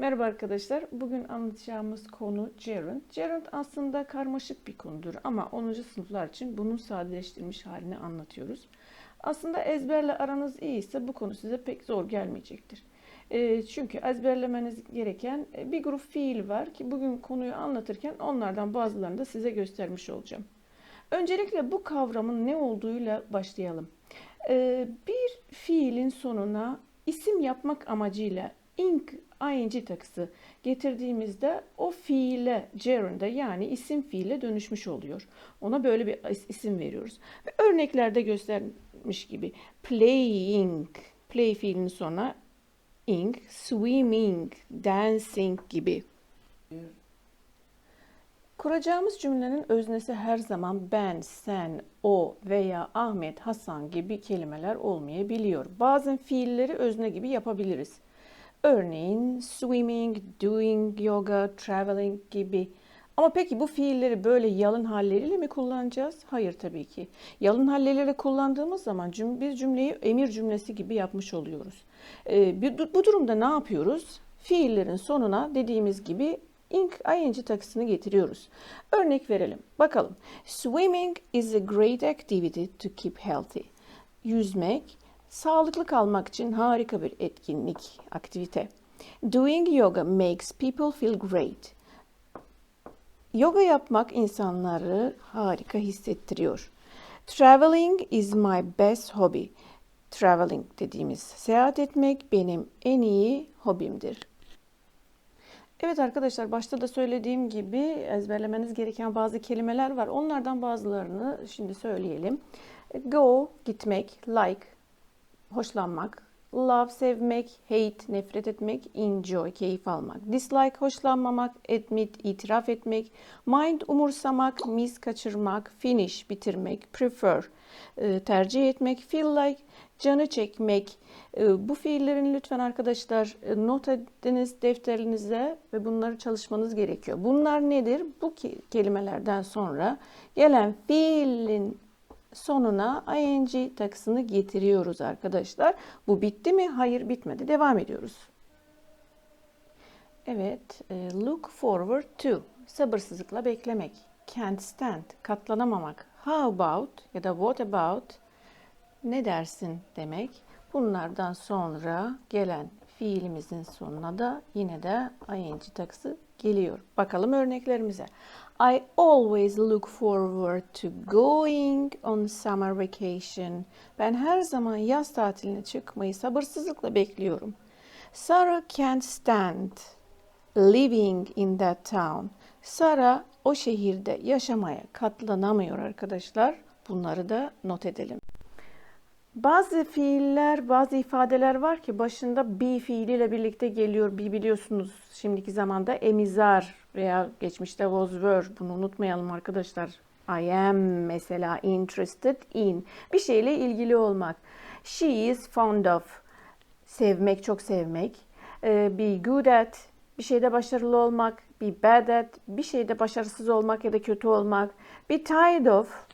Merhaba arkadaşlar. Bugün anlatacağımız konu gerund. Gerund aslında karmaşık bir konudur ama 10. sınıflar için bunun sadeleştirilmiş halini anlatıyoruz. Aslında ezberle aranız iyiyse bu konu size pek zor gelmeyecektir. E, çünkü ezberlemeniz gereken e, bir grup fiil var ki bugün konuyu anlatırken onlardan bazılarını da size göstermiş olacağım. Öncelikle bu kavramın ne olduğuyla başlayalım. E, bir fiilin sonuna isim yapmak amacıyla ing ing takısı getirdiğimizde o fiile gerund'a yani isim fiile dönüşmüş oluyor. Ona böyle bir isim veriyoruz. Ve örneklerde göstermiş gibi playing, play fiilinin sonuna ing, swimming, dancing gibi. Kuracağımız cümlenin öznesi her zaman ben, sen, o veya Ahmet, Hasan gibi kelimeler olmayabiliyor. Bazen fiilleri özne gibi yapabiliriz. Örneğin swimming, doing yoga, traveling gibi. Ama peki bu fiilleri böyle yalın halleriyle mi kullanacağız? Hayır tabii ki. Yalın halleriyle kullandığımız zaman cüm biz cümleyi emir cümlesi gibi yapmış oluyoruz. Ee, bu durumda ne yapıyoruz? Fiillerin sonuna dediğimiz gibi ing, ing takısını getiriyoruz. Örnek verelim. Bakalım. Swimming is a great activity to keep healthy. Yüzmek Sağlıklı kalmak için harika bir etkinlik, aktivite. Doing yoga makes people feel great. Yoga yapmak insanları harika hissettiriyor. Traveling is my best hobby. Traveling dediğimiz seyahat etmek benim en iyi hobimdir. Evet arkadaşlar başta da söylediğim gibi ezberlemeniz gereken bazı kelimeler var. Onlardan bazılarını şimdi söyleyelim. Go gitmek, like hoşlanmak, love sevmek, hate nefret etmek, enjoy keyif almak, dislike hoşlanmamak, admit itiraf etmek, mind umursamak, miss kaçırmak, finish bitirmek, prefer e, tercih etmek, feel like canı çekmek. E, bu fiillerin lütfen arkadaşlar e, not ediniz defterinize ve bunları çalışmanız gerekiyor. Bunlar nedir? Bu kelimelerden sonra gelen fiilin sonuna ing takısını getiriyoruz arkadaşlar. Bu bitti mi? Hayır bitmedi. Devam ediyoruz. Evet, e, look forward to sabırsızlıkla beklemek. Can't stand katlanamamak. How about ya da what about ne dersin demek. Bunlardan sonra gelen fiilimizin sonuna da yine de ing takısı geliyor. Bakalım örneklerimize. I always look forward to going on summer vacation. Ben her zaman yaz tatiline çıkmayı sabırsızlıkla bekliyorum. Sarah can't stand living in that town. Sarah o şehirde yaşamaya katlanamıyor arkadaşlar. Bunları da not edelim. Bazı fiiller, bazı ifadeler var ki başında be fiiliyle birlikte geliyor. Be biliyorsunuz şimdiki zamanda emizar veya geçmişte was were. Bunu unutmayalım arkadaşlar. I am mesela interested in. Bir şeyle ilgili olmak. She is fond of. Sevmek, çok sevmek. Ee, be good at. Bir şeyde başarılı olmak. Be bad at. Bir şeyde başarısız olmak ya da kötü olmak. Be tired of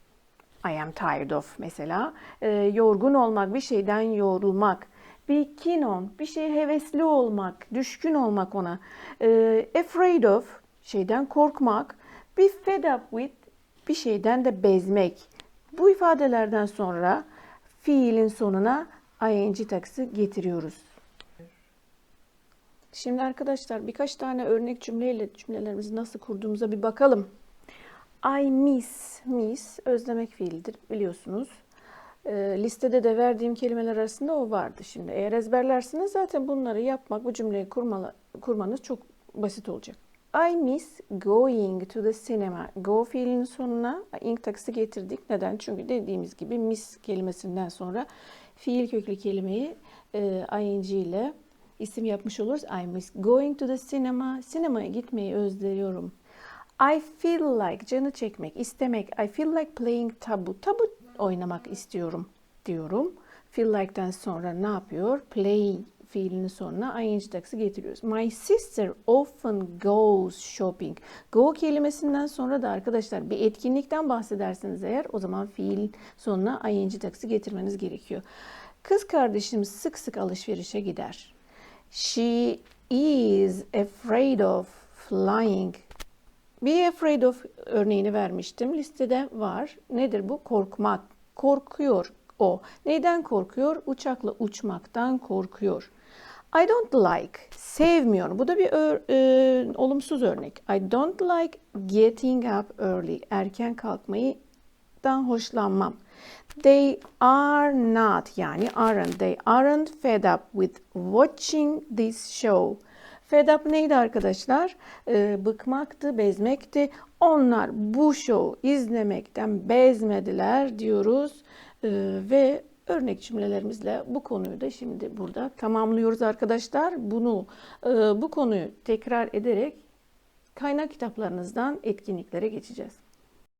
I am tired of mesela. E, yorgun olmak, bir şeyden yorulmak. Be keen on, bir şeye hevesli olmak, düşkün olmak ona. E, afraid of, şeyden korkmak. Be fed up with, bir şeyden de bezmek. Bu ifadelerden sonra fiilin sonuna ing takısı getiriyoruz. Şimdi arkadaşlar birkaç tane örnek cümleyle cümlelerimizi nasıl kurduğumuza bir bakalım. I miss, miss özlemek fiildir biliyorsunuz. E, listede de verdiğim kelimeler arasında o vardı şimdi. Eğer ezberlersiniz zaten bunları yapmak, bu cümleyi kurmalı, kurmanız çok basit olacak. I miss going to the cinema. Go fiilinin sonuna ing takısı getirdik. Neden? Çünkü dediğimiz gibi miss kelimesinden sonra fiil köklü kelimeyi e, ing ile isim yapmış oluruz. I miss going to the cinema. Sinemaya gitmeyi özlüyorum I feel like canı çekmek, istemek. I feel like playing tabu. Tabu oynamak istiyorum diyorum. Feel like'den sonra ne yapıyor? Play fiilinin sonuna ing takısı getiriyoruz. My sister often goes shopping. Go kelimesinden sonra da arkadaşlar bir etkinlikten bahsederseniz eğer o zaman fiil sonuna ing takısı getirmeniz gerekiyor. Kız kardeşim sık sık alışverişe gider. She is afraid of flying. Be afraid of örneğini vermiştim. Listede var. Nedir bu? Korkmak. Korkuyor o. Neyden korkuyor? Uçakla uçmaktan korkuyor. I don't like. Sevmiyor. Bu da bir ör- e, olumsuz örnek. I don't like getting up early. Erken kalkmayı,dan hoşlanmam. They are not yani aren't. They aren't fed up with watching this show. Fed up neydi arkadaşlar? Ee, bıkmaktı, bezmekti. Onlar bu show izlemekten bezmediler diyoruz. Ee, ve örnek cümlelerimizle bu konuyu da şimdi burada tamamlıyoruz arkadaşlar. Bunu e, bu konuyu tekrar ederek kaynak kitaplarınızdan etkinliklere geçeceğiz.